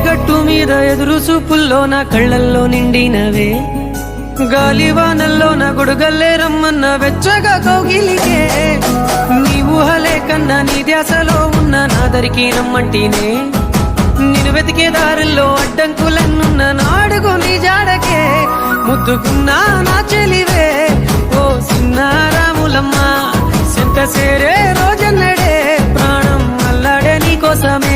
గట్టు మీద ఎదురు చూపుల్లో నా కళ్ళల్లో నిండినవే. గాలివానల్లో నా గొడుగల్లే రమ్మన్న వెచ్చగా కౌగిలికే. నీ ఊహలే కన్నా నీ ధ్యాసలో ఉన్న నా దరికి రమ్మంటినే. నేను వెతికే దారుల్లో అడ్డంకులన్నున్న నాడుగు నీ జాడకే. ముద్దుకున్నా నా చెలివే. ఓ సిన్నారాములమ్మ సెంత సేరే రోజన్నడే. ప్రాణం అల్లాడే నీ కోసమే